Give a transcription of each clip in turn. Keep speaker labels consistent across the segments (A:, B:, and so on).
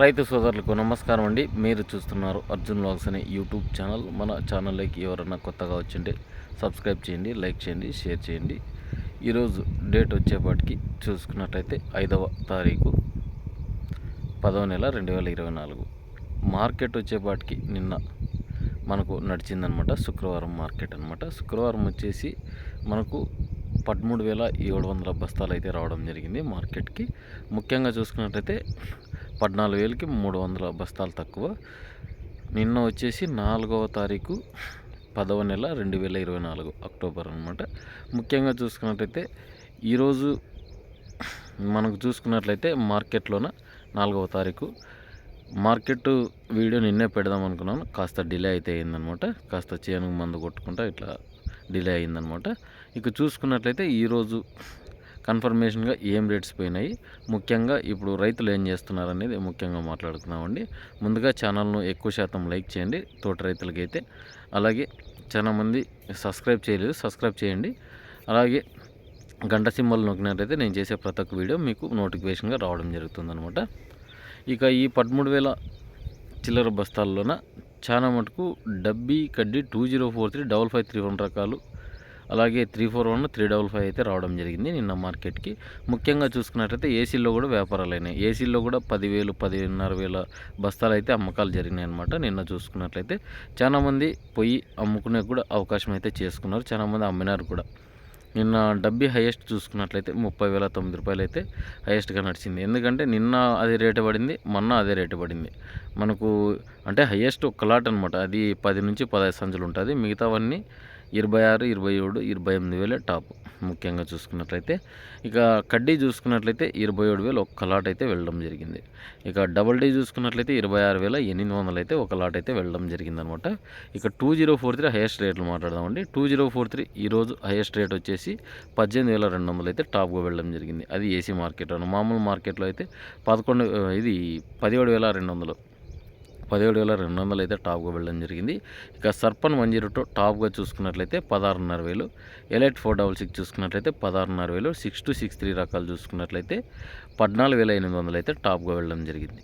A: రైతు సోదరులకు నమస్కారం అండి. మీరు చూస్తున్నారు అర్జున్ లాగ్స్ అనే యూట్యూబ్ ఛానల్. మన ఛానల్లోకి ఎవరైనా కొత్తగా వచ్చింటే సబ్స్క్రైబ్ చేయండి లైక్ చేయండి షేర్ చేయండి. ఈరోజు డేట్ వచ్చేపాటికి చూసుకున్నట్లయితే ఐదవ తారీఖు పదవ నెల రెండు వేల ఇరవై నాలుగు. మార్కెట్ వచ్చేపాటికి నిన్న మనకు నడిచిందనమాట శుక్రవారం మార్కెట్ అనమాట. శుక్రవారం వచ్చేసి మనకు పదమూడు వేల ఏడు వందల బస్తాలు అయితే రావడం జరిగింది మార్కెట్కి. ముఖ్యంగా చూసుకున్నట్లయితే పద్నాలుగు వేలకి మూడు వందల బస్తాలు తక్కువ. నిన్న వచ్చేసి నాలుగవ తారీఖు పదవ నెల రెండు వేల ఇరవై నాలుగు అక్టోబర్ అనమాట ముఖ్యంగా చూసుకున్నట్లయితే ఈరోజు మనకు చూసుకున్నట్లయితే మార్కెట్లోన నాలుగవ తారీఖు. మార్కెట్ వీడియో నిన్నే పెడదాం అనుకున్నాను. కాస్త డిలే అయితే అయిందనమాట కాస్త చేను మందు కొట్టుకుంటా ఇట్లా డిలే అయిందనమాట ఇక చూసుకున్నట్లయితే ఈరోజు కన్ఫర్మేషన్గా ఏం రేట్స్ పోయినాయి. ముఖ్యంగా ఇప్పుడు రైతులు ఏం చేస్తున్నారు అనేది ముఖ్యంగా మాట్లాడుతున్నామండి. ముందుగా ఛానల్ను ఎక్కువ శాతం లైక్ చేయండి. తోట రైతులకైతే అలాగే చాలామంది సబ్స్క్రైబ్ చేయలేదు. సబ్స్క్రైబ్ చేయండి. అలాగే గంట సింబల్ నొక్కినట్లయితే నేను చేసే ప్రతి ఒక్క వీడియో మీకు నోటిఫికేషన్గా రావడం జరుగుతుందనమాట ఇక ఈ పదమూడు వేల చిల్లర బస్తాల్లోన చాలా మటుకు డబ్బీ కడ్డీ two zero four three double five three one రకాలు అలాగే three four one three double five అయితే రావడం జరిగింది నిన్న మార్కెట్కి. ముఖ్యంగా చూసుకున్నట్లయితే ఏసీలో కూడా వ్యాపారాలు అయినాయి. ఏసీలో కూడా పదివేలు పదిన్నర వేల బస్తాలు అయితే అమ్మకాలు జరిగినాయి అనమాట నిన్న చూసుకున్నట్లయితే చాలామంది పొయ్యి అమ్ముకునే కూడా అవకాశం అయితే చేసుకున్నారు. చాలామంది అమ్మినారు కూడా. నిన్న డబ్బీ హైయెస్ట్ చూసుకున్నట్లయితే ముప్పై వేల తొమ్మిది రూపాయలు అయితే హైయెస్ట్గా నడిచింది. ఎందుకంటే నిన్న అదే రేటు పడింది మొన్న అదే రేటు పడింది. మనకు అంటే హైయెస్ట్ ఒక లాట్ అనమాట అది పది నుంచి పదహైదు సంచులు ఉంటుంది. మిగతావన్నీ ఇరవై ఆరు ఇరవై ఏడు ఇరవై ఎనిమిది వేలే టాప్ ముఖ్యంగా చూసుకున్నట్లయితే. ఇక కడ్డీ చూసుకున్నట్లయితే ఇరవై ఏడు వేలు ఒక్క లాట్ అయితే వెళ్ళడం జరిగింది. ఇక డబల్ డీ చూసుకున్నట్లయితే ఇరవై ఆరు వేల ఎనిమిది వందలు అయితే ఒక లాట్ అయితే వెళ్ళడం జరిగింది అనమాట ఇక two zero four three highest రేట్లు మాట్లాడదామండి. టూ జీరో ఫోర్ త్రీ ఈరోజు హైయెస్ట్ రేట్ వచ్చేసి పద్దెనిమిది వేల రెండు వందలు అయితే టాప్గా వెళ్ళడం జరిగింది. అది ఏసీ మార్కెట్ మామూలు మార్కెట్లో అయితే పదకొండు ఇది పదిహేడు వేల రెండు వందలు పదిహేడు వేల రెండు వందలు అయితే టాప్గా వెళ్ళడం జరిగింది. ఇక సర్పన్ వన్ జీరో టూ టాప్గా చూసుకున్నట్లయితే పదహారున్నర వేలు. ఎలైట్ ఫోర్ డబల్ సిక్స్ చూసుకున్నట్లయితే పదహారున్నర వేలు. సిక్స్ టు సిక్స్ త్రీ రకాలు చూసుకున్నట్లయితే పద్నాలుగు వేల ఎనిమిది వందలు అయితే టాప్గా వెళ్ళడం జరిగింది.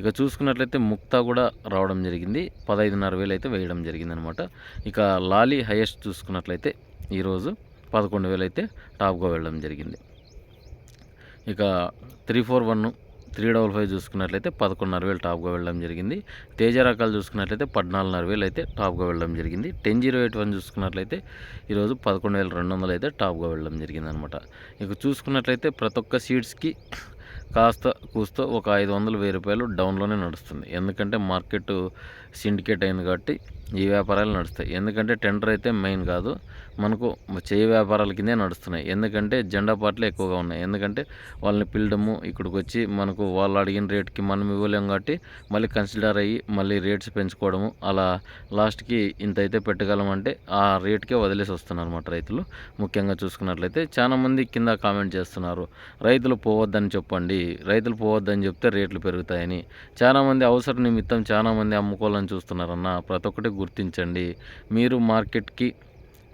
A: ఇక చూసుకున్నట్లయితే ముక్తా కూడా రావడం జరిగింది. పదహైదున్నర వేలు అయితే వేయడం జరిగింది అనమాట ఇక లాలీ హైయెస్ట్ చూసుకున్నట్లయితే ఈరోజు పదకొండు వేలు అయితే టాప్గా వెళ్ళడం జరిగింది. ఇక three four one three double five చూసుకున్నట్లయితే పదకొండున్నర వేలు టాప్గా వెళ్ళడం జరిగింది. తేజ రకాలు చూసుకున్నట్లయితే పద్నాలుగున్నర వేలు అయితే టాప్గా వెళ్ళడం జరిగింది. టెన్ జీరో ఎయిట్ వన్ చూసుకున్నట్లయితే ఈరోజు పదకొండు వేల రెండు వందలు అయితే టాప్గా వెళ్ళడం జరిగింది అనమాట ఇక చూసుకున్నట్లయితే ప్రతి ఒక్క సీడ్స్కి కాస్త కూస్తో ఒక ఐదు వందలు వెయ్యి రూపాయలు డౌన్లోనే నడుస్తుంది. ఎందుకంటే మార్కెట్ సిండికేట్ అయింది కాబట్టి ఈ వ్యాపారాలు నడుస్తాయి. ఎందుకంటే టెండర్ అయితే మెయిన్ కాదు. మనకు చేయి వ్యాపారాల కిందే నడుస్తున్నాయి. ఎందుకంటే జెండా పార్టీలు ఎక్కువగా ఉన్నాయి. ఎందుకంటే వాళ్ళని పిల్లడము ఇక్కడికి వచ్చి మనకు వాళ్ళు అడిగిన రేట్కి మనం ఇవ్వలేం కాబట్టి మళ్ళీ కన్సిడర్ అయ్యి మళ్ళీ రేట్స్ పెంచుకోవడము అలా లాస్ట్కి ఇంత అయితే పెట్టగలమంటే ఆ రేట్కే వదిలేసి వస్తున్నారు అనమాట రైతులు. ముఖ్యంగా చూసుకున్నట్లయితే చాలామంది కింద కామెంట్ చేస్తున్నారు రైతులు పోవద్దని చెప్పండి. రైతులు పోవద్దని చెప్తే రేట్లు పెరుగుతాయని. చాలామంది అవసర నిమిత్తం చాలామంది అమ్ముకోవాలని చూస్తున్నారన్న ప్రతి ఒక్కటి గుర్తించండి. మీరు మార్కెట్కి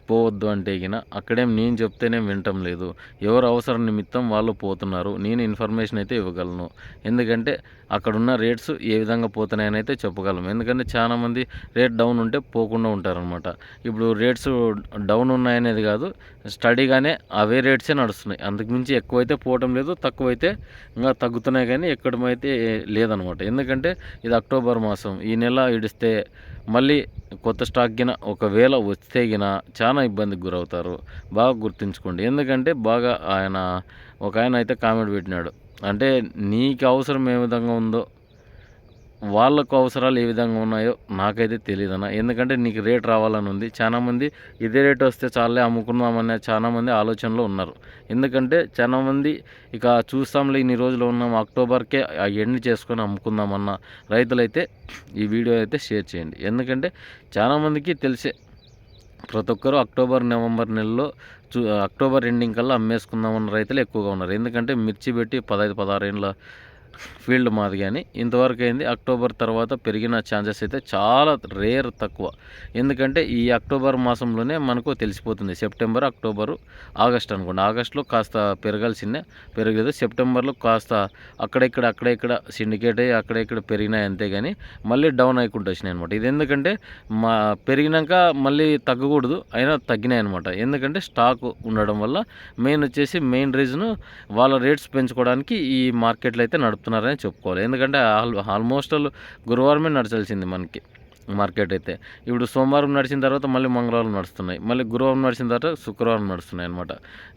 A: పోవద్దు అంటే గిన అక్కడేం నేను చెప్తేనే వినటం లేదు. ఎవరు అవసరం నిమిత్తం వాళ్ళు పోతున్నారు. నేను ఇన్ఫర్మేషన్ అయితే ఇవ్వగలను. ఎందుకంటే అక్కడున్న రేట్స్ ఏ విధంగా పోతున్నాయని అయితే చెప్పగలం ఎందుకంటే చాలామంది రేట్ డౌన్ ఉంటే పోకుండా ఉంటారనమాట ఇప్పుడు రేట్స్ డౌన్ ఉన్నాయనేది కాదు స్టడీగానే అవే రేట్సే నడుస్తున్నాయి. అంతకుమించి ఎక్కువైతే పోవటం లేదు తక్కువైతే ఇంకా తగ్గుతున్నాయి కానీ ఎక్కడమైతే లేదనమాట ఎందుకంటే ఇది అక్టోబర్ మాసం. ఈ నెల ఇడిస్తే మళ్ళీ కొత్త స్టాక్ గిన ఒకవేళ వస్తే గిన చాలా ఇబ్బందికి గురవుతారు. బాగా గుర్తుంచుకోండి. ఎందుకంటే బాగా ఆయన ఒక ఆయన అయితే కామెంట్ పెట్టినాడు. అంటే నీకు అవసరం ఏ విధంగా ఉందో వాళ్ళకు అవసరాలు ఏ విధంగా ఉన్నాయో నాకైతే తెలియదు అన్న. ఎందుకంటే నీకు రేట్ రావాలని ఉంది. చాలామంది ఇదే రేట్ వస్తే చాలే అమ్ముకుందామనే చాలామంది ఆలోచనలో ఉన్నారు. ఎందుకంటే చాలామంది ఇక చూస్తాంలే ఇన్ని రోజులు ఉన్నాం అక్టోబర్కే ఎండ్ చేసుకొని అమ్ముకుందామన్న రైతులైతే ఈ వీడియో అయితే షేర్ చేయండి. ఎందుకంటే చాలామందికి తెలిసే ప్రతి ఒక్కరూ అక్టోబర్ నవంబర్ నెలలో చూ అక్టోబర్ ఎండింగ్ కల్లా అమ్మేసుకుందామన్న రైతులు ఎక్కువగా ఉన్నారు. ఎందుకంటే మిర్చి పెట్టి పదహైదు పదహారు ఏళ్ళ ఫీల్డ్ మాది కానీ ఇంతవరకు అయింది అక్టోబర్ తర్వాత పెరిగిన ఛాన్సెస్ అయితే చాలా రేర్ తక్కువ. ఎందుకంటే ఈ అక్టోబర్ మాసంలోనే మనకు తెలిసిపోతుంది సెప్టెంబర్ అక్టోబర్ ఆగస్ట్ అనుకోండి. ఆగస్ట్లో కాస్త పెరగాల్సిందే పెరగలేదు. సెప్టెంబర్లో కాస్త అక్కడెక్కడ అక్కడెక్కడ సిండికేట్ అయ్యి అక్కడెక్కడ పెరిగినాయి అంతే కానీ మళ్ళీ డౌన్ అయ్యకుండా వచ్చినాయి అనమాట ఇది ఎందుకంటే మా పెరిగినాక మళ్ళీ తగ్గకూడదు అయినా తగ్గినాయి అనమాట ఎందుకంటే స్టాక్ ఉండడం వల్ల మెయిన్ వచ్చేసి మెయిన్ రీజన్ వాళ్ళ రేట్స్ పెంచుకోవడానికి ఈ మార్కెట్లో అయితే నడుపుతున్నారని చెప్పుకోవాలి. ఎందుకంటే ఆల్ ఆల్మోస్ట్ ఆల్ గురువారమే నడచాల్సింది మనకి మార్కెట్ అయితే. ఇప్పుడు సోమవారం నడిచిన తర్వాత మళ్ళీ మంగళవారం నడుస్తున్నాయి. మళ్ళీ గురువారం నడిచిన తర్వాత శుక్రవారం నడుస్తున్నాయి అనమాట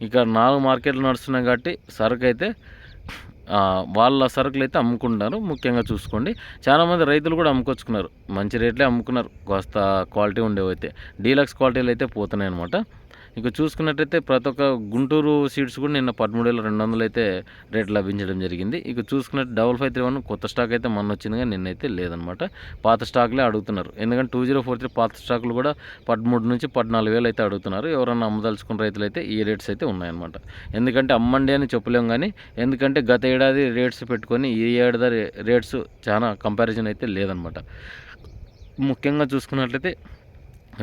A: ఇక నాలుగు మార్కెట్లు నడుస్తున్నాయి కాబట్టి సరుకు అయితే వాళ్ళ సరుకులు అయితే అమ్ముకుంటున్నారు. ముఖ్యంగా చూసుకోండి. చాలామంది రైతులు కూడా అమ్ముకొచ్చుకున్నారు. మంచి రేట్లే అమ్ముకున్నారు. కాస్త క్వాలిటీ ఉండేవి అయితే డీలక్స్ క్వాలిటీలు అయితే పోతున్నాయి అనమాట ఇక చూసుకున్నట్టయితే ప్రతి ఒక్క గుంటూరు సీడ్స్ కూడా నిన్న పదమూడు వేల రెండు వందలు అయితే రేట్ లభించడం జరిగింది. ఇక చూసుకున్నట్టు డబల్ ఫైవ్ త్రీ వన్ కొత్త స్టాక్ అయితే మొన్న వచ్చింది కానీ నిన్నైతే లేదనమాట పాత స్టాక్లే అడుగుతున్నారు. ఎందుకంటే టూ జీరో ఫోర్ త్రీ పాత స్టాకులు కూడా పదమూడు నుంచి పద్నాలుగు వేలు అయితే అడుగుతున్నారు. ఎవరన్నా అమ్మదలుచుకున్న రైతులు అయితే ఈ రేట్స్ అయితే ఉన్నాయన్నమాట. ఎందుకంటే అమ్మండి అని చెప్పలేం కానీ ఎందుకంటే గత ఏడాది రేట్స్ పెట్టుకొని ఈ ఏడాది రేట్స్ చాలా కంపారిజన్ అయితే లేదనమాట ముఖ్యంగా చూసుకున్నట్లయితే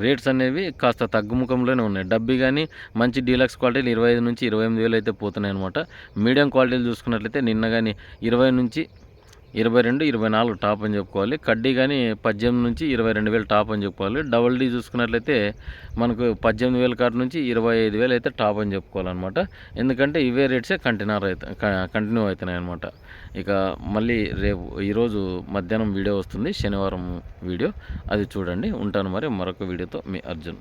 A: రేట్స్ అనేవి కాస్త తగ్గుముఖంలోనే ఉన్నాయి. డబ్బీ కానీ మంచి డీలక్స్ క్వాలిటీలు ఇరవై ఐదు నుంచి ఇరవై ఎనిమిది వేలు అయితే పోతున్నాయి అనమాట మీడియం క్వాలిటీలు చూసుకున్నట్లయితే నిన్న కానీ ఇరవై నుంచి ఇరవై రెండు ఇరవై నాలుగు టాప్ అని చెప్పుకోవాలి. కడ్డీ కానీ పద్దెనిమిది నుంచి ఇరవై రెండు వేలు టాప్ అని చెప్పుకోవాలి. డబల్ డీ చూసుకున్నట్లయితే మనకు పద్దెనిమిది వేల కాడ నుంచి ఇరవై ఐదు వేలు అయితే టాప్ అని చెప్పుకోవాలన్నమాట. ఎందుకంటే ఇవే రేట్సే కంటిన్యూ అయితే కంటిన్యూ అవుతున్నాయి అనమాట ఇక మళ్ళీ రేపు ఈరోజు మధ్యాహ్నం వీడియో వస్తుంది. శనివారం వీడియో. అది చూడండి. ఉంటాను మరి మరొక వీడియోతో. మీ అర్జున్.